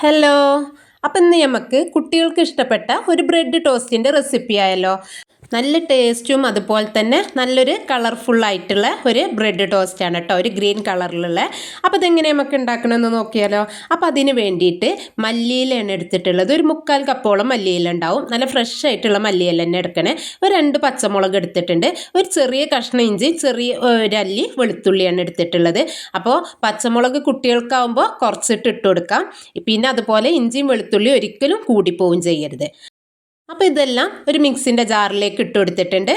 Hello അപ്പം ഇന്ന് നമുക്ക് കുട്ടികൾക്ക് ഇഷ്ടപ്പെട്ട ഒരു ബ്രെഡ് ടോസ്റ്റിന്റെ റെസിപ്പി ആയല്ലോ. നല്ല ടേസ്റ്റും അതുപോലെ തന്നെ നല്ലൊരു കളർഫുള്ളായിട്ടുള്ള ഒരു ബ്രെഡ് ടോസ്റ്റ് ആണ് കേട്ടോ. ഒരു ഗ്രീൻ കളറിലുള്ള അപ്പോൾ ഇതെങ്ങനെ നമുക്ക് ഉണ്ടാക്കണമെന്ന് നോക്കിയാലോ. അപ്പോൾ അതിന് വേണ്ടിയിട്ട് മല്ലിയിലാണ് എടുത്തിട്ടുള്ളത്. ഒരു മുക്കാൽ കപ്പോളം മല്ലിയില ഉണ്ടാവും. നല്ല ഫ്രഷ് ആയിട്ടുള്ള മല്ലിയില തന്നെ എടുക്കണേ. ഒരു രണ്ട് പച്ചമുളക് എടുത്തിട്ടുണ്ട്. ഒരു ചെറിയ കഷ്ണം ഇഞ്ചി ചെറിയ ഒരു അല്ലി വെളുത്തുള്ളിയാണ് എടുത്തിട്ടുള്ളത്. അപ്പോൾ പച്ചമുളക് കുട്ടികൾക്കാവുമ്പോൾ കുറച്ചിട്ട് ഇട്ട് കൊടുക്കാം. പിന്നെ അതുപോലെ ഇഞ്ചിയും വെളുത്തുള്ളിയും ഒരിക്കലും കൂടിപ്പോവും ചെയ്യരുത്. അപ്പോൾ ഇതെല്ലാം ഒരു മിക്സിന്റെ ജാറിലേക്ക് ഇട്ട് കൊടുത്തിട്ടുണ്ട്.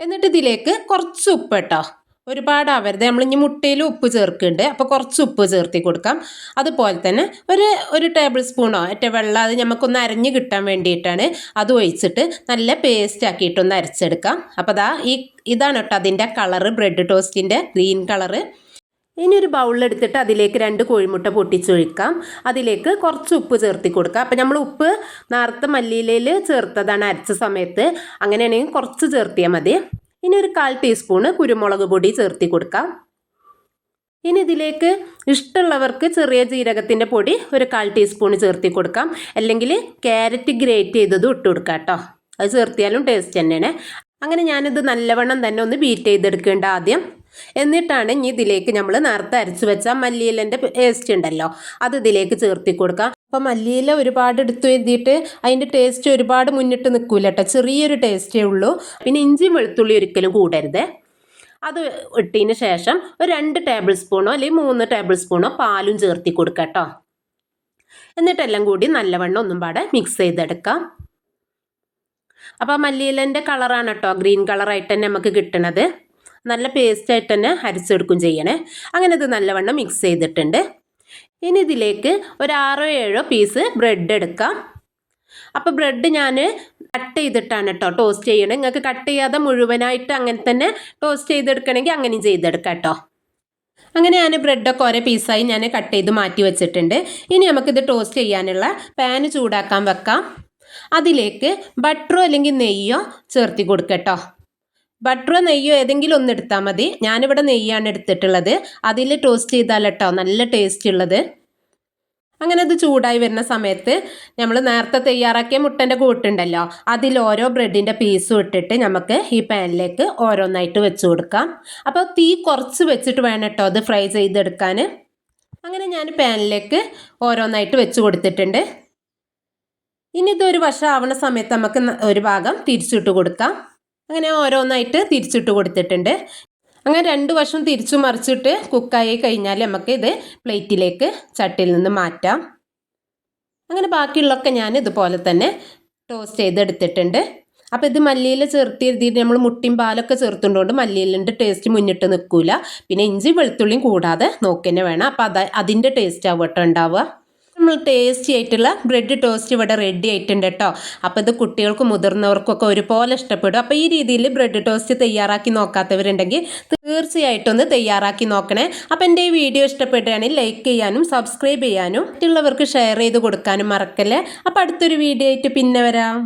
എന്നിട്ട് ഇതിലേക്ക് കുറച്ച് ഉപ്പ് കേട്ടോ ഒരുപാട് ആവരുത്. നമ്മൾ ഇനി മുട്ടയിൽ ഉപ്പ് ചേർക്കുന്നുണ്ട്. അപ്പോൾ കുറച്ച് ഉപ്പ് ചേർത്തി കൊടുക്കാം. അതുപോലെ തന്നെ ഒരു ഒരു ടേബിൾ സ്പൂണോ ഏറ്റവും വെള്ളം അത് നമുക്കൊന്ന് അരഞ്ഞ് കിട്ടാൻ വേണ്ടിയിട്ടാണ് അത് ഒഴിച്ചിട്ട് നല്ല പേസ്റ്റ് ആക്കിയിട്ടൊന്ന് അരച്ചെടുക്കാം. അപ്പോൾ അതാ ഈ ഇതാണ് കേട്ടോ അതിന്റെ കളറ് ബ്രെഡ് ടോസ്റ്റിന്റെ ഗ്രീൻ കളറ് ഇനി ഒരു ബൗളിലെടുത്തിട്ട് അതിലേക്ക് രണ്ട് കോഴിമുട്ട പൊട്ടിച്ചൊഴിക്കാം. അതിലേക്ക് കുറച്ച് ഉപ്പ് ചേർത്തി കൊടുക്കുക അപ്പം നമ്മൾ ഉപ്പ് നേരത്തെ മല്ലിയിലയിൽ ചേർത്തതാണ് അരച്ച സമയത്ത്. അങ്ങനെയാണെങ്കിൽ കുറച്ച് ചേർത്തിയാൽ മതി. ഇനി ഒരു കാൽ ടീസ്പൂണ് കുരുമുളക് പൊടി ചേർത്തി കൊടുക്കാം. ഇനി ഇതിലേക്ക് ഇഷ്ടമുള്ളവർക്ക് ചെറിയ ജീരകത്തിന്റെ പൊടി ഒരു കാൽ ടീസ്പൂൺ ചേർത്തി കൊടുക്കാം. അല്ലെങ്കിൽ ക്യാരറ്റ് ഗ്രേറ്റ് ചെയ്തതും ഇട്ട് കൊടുക്കാം കേട്ടോ. അത് ചേർത്തിയാലും ടേസ്റ്റ് തന്നെയാണ്. അങ്ങനെ ഞാനിത് നല്ലവണ്ണം തന്നെ ഒന്ന് ബീറ്റ് ചെയ്തെടുക്കേണ്ട ആദ്യം. എന്നിട്ടാണ് ഇനി ഇതിലേക്ക് നമ്മൾ നേരത്തെ അരച്ചു വെച്ച മല്ലിയിലന്റെ പേസ്റ്റ് ഉണ്ടല്ലോ അത് ഇതിലേക്ക് ചേർത്തി കൊടുക്കാം അപ്പം മല്ലിയില ഒരുപാട് എടുത്തു എഴുതിയിട്ട് അതിന്റെ ടേസ്റ്റ് ഒരുപാട് മുന്നിട്ട് നിൽക്കൂല കേട്ടോ ചെറിയൊരു ടേസ്റ്റേ ഉള്ളൂ. പിന്നെ ഇഞ്ചിയും വെളുത്തുള്ളി ഒരിക്കലും കൂടരുത്. അത് ഇട്ടതിന് ശേഷം ഒരു രണ്ട് ടേബിൾ സ്പൂണോ അല്ലെങ്കിൽ മൂന്ന് ടേബിൾ സ്പൂണോ പാലും ചേർത്തി കൊടുക്കാം കേട്ടോ. എന്നിട്ടെല്ലാം കൂടി നല്ലവണ്ണം ഒന്നും പാടെ മിക്സ് ചെയ്തെടുക്കാം അപ്പോൾ മല്ലിയിലന്റെ കളറാണ് കേട്ടോ ഗ്രീൻ കളറായിട്ട് തന്നെ നമുക്ക് കിട്ടണത്. നല്ല പേസ്റ്റായിട്ട് തന്നെ അരച്ചെടുക്കും ചെയ്യണേ. അങ്ങനെ ഇത് നല്ലവണ്ണം മിക്സ് ചെയ്തിട്ടുണ്ട്. ഇനി ഇതിലേക്ക് ഒരു ആറോ ഏഴോ പീസ് ബ്രെഡ് എടുക്കാം. അപ്പോൾ ബ്രെഡ് ഞാൻ കട്ട് ചെയ്തിട്ടാണ് കേട്ടോ ടോസ്റ്റ് ചെയ്യണേ. നിങ്ങൾക്ക് കട്ട് ചെയ്യാതെ മുഴുവനായിട്ട് അങ്ങനെ തന്നെ ടോസ്റ്റ് ചെയ്തെടുക്കണമെങ്കിൽ അങ്ങനെയും ചെയ്തെടുക്കാം കേട്ടോ അങ്ങനെ ഞാൻ ബ്രെഡൊക്കെ ഓരോ പീസായി ഞാൻ കട്ട് ചെയ്ത് മാറ്റി വെച്ചിട്ടുണ്ട്. ഇനി നമുക്കിത് ടോസ്റ്റ് ചെയ്യാനുള്ള പാന് ചൂടാക്കാൻ വെക്കാം. അതിലേക്ക് ബട്ടറോ അല്ലെങ്കിൽ നെയ്യോ ചേർത്തി കൊടുക്കട്ടോ ബട്ടറോ നെയ്യോ ഏതെങ്കിലും ഒന്ന് എടുത്താൽ മതി. ഞാനിവിടെ നെയ്യാണ് എടുത്തിട്ടുള്ളത്. അതിൽ ടോസ്റ്റ് ചെയ്താൽ കേട്ടോ നല്ല ടേസ്റ്റ് ഉള്ളത്. അങ്ങനെ അത് ചൂടായി വരുന്ന സമയത്ത് നമ്മൾ നേരത്തെ തയ്യാറാക്കിയ മുട്ടന്റെ കൂട്ടുണ്ടല്ലോ അതിൽ ഓരോ ബ്രെഡിന്റെ പീസും ഇട്ടിട്ട് നമുക്ക് ഈ പാനിലേക്ക് ഓരോന്നായിട്ട് വെച്ച് കൊടുക്കാം. അപ്പോൾ തീ കുറച്ച് വെച്ചിട്ട് വേണം കേട്ടോ അത് ഫ്രൈ ചെയ്തെടുക്കാൻ. അങ്ങനെ ഞാൻ പാനിലേക്ക് ഓരോന്നായിട്ട് വെച്ച് കൊടുത്തിട്ടുണ്ട്. ഇനി ഇതൊരു വശം ആവണ സമയത്ത് നമുക്ക് ഒരു ഭാഗം തിരിച്ചിട്ട് കൊടുക്കാം. അങ്ങനെ ഓരോന്നായിട്ട് തിരിച്ചിട്ട് കൊടുത്തിട്ടുണ്ട്. അങ്ങനെ രണ്ട് വശം തിരിച്ചു മറിച്ചിട്ട് കുക്കായി കഴിഞ്ഞാൽ നമുക്ക് ഇത് പ്ലേറ്റിലേക്ക് ചട്ടിയിൽ നിന്ന് മാറ്റാം. അങ്ങനെ ബാക്കിയുള്ളതൊക്കെ ഞാൻ ഇതുപോലെ തന്നെ ടോസ്റ്റ് ചെയ്തെടുത്തിട്ടുണ്ട്. അപ്പോൾ ഇത് മല്ലിയിൽ ചേർത്ത് എഴുതിയിട്ട് നമ്മൾ മുട്ടിയും പാലൊക്കെ ചേർത്തുകൊണ്ട് മല്ലിയിലിന്റെ ടേസ്റ്റ് മുന്നിട്ട് നിൽക്കില്ല പിന്നെ ഇഞ്ചി വെളുത്തുള്ളിയും കൂടാതെ നോക്കി വേണം. അപ്പോൾ അത് അതിന്റെ ടേസ്റ്റ് ആവട്ടെ ഉണ്ടാവുക. നമ്മൾ ടേസ്റ്റി ആയിട്ടുള്ള ബ്രെഡ് ടോസ്റ്റ് ഇവിടെ റെഡി ആയിട്ടുണ്ട് കേട്ടോ അപ്പോൾ ഇത് കുട്ടികൾക്കും മുതിർന്നവർക്കൊക്കെ ഒരുപോലെ ഇഷ്ടപ്പെടും. അപ്പോൾ ഈ രീതിയിൽ ബ്രെഡ് ടോസ്റ്റ് തയ്യാറാക്കി നോക്കാത്തവരുണ്ടെങ്കിൽ തീർച്ചയായിട്ടും ഒന്ന് തയ്യാറാക്കി നോക്കണേ. അപ്പോൾ എന്റെ ഈ വീഡിയോ ഇഷ്ടപ്പെടുകയാണെങ്കിൽ ലൈക്ക് ചെയ്യാനും സബ്സ്ക്രൈബ് ചെയ്യാനും മറ്റുള്ളവർക്ക് ഷെയർ ചെയ്ത് കൊടുക്കാനും മറക്കല്ലേ. അപ്പോൾ അടുത്തൊരു വീഡിയോ ആയിട്ട് പിന്നെ വരാം.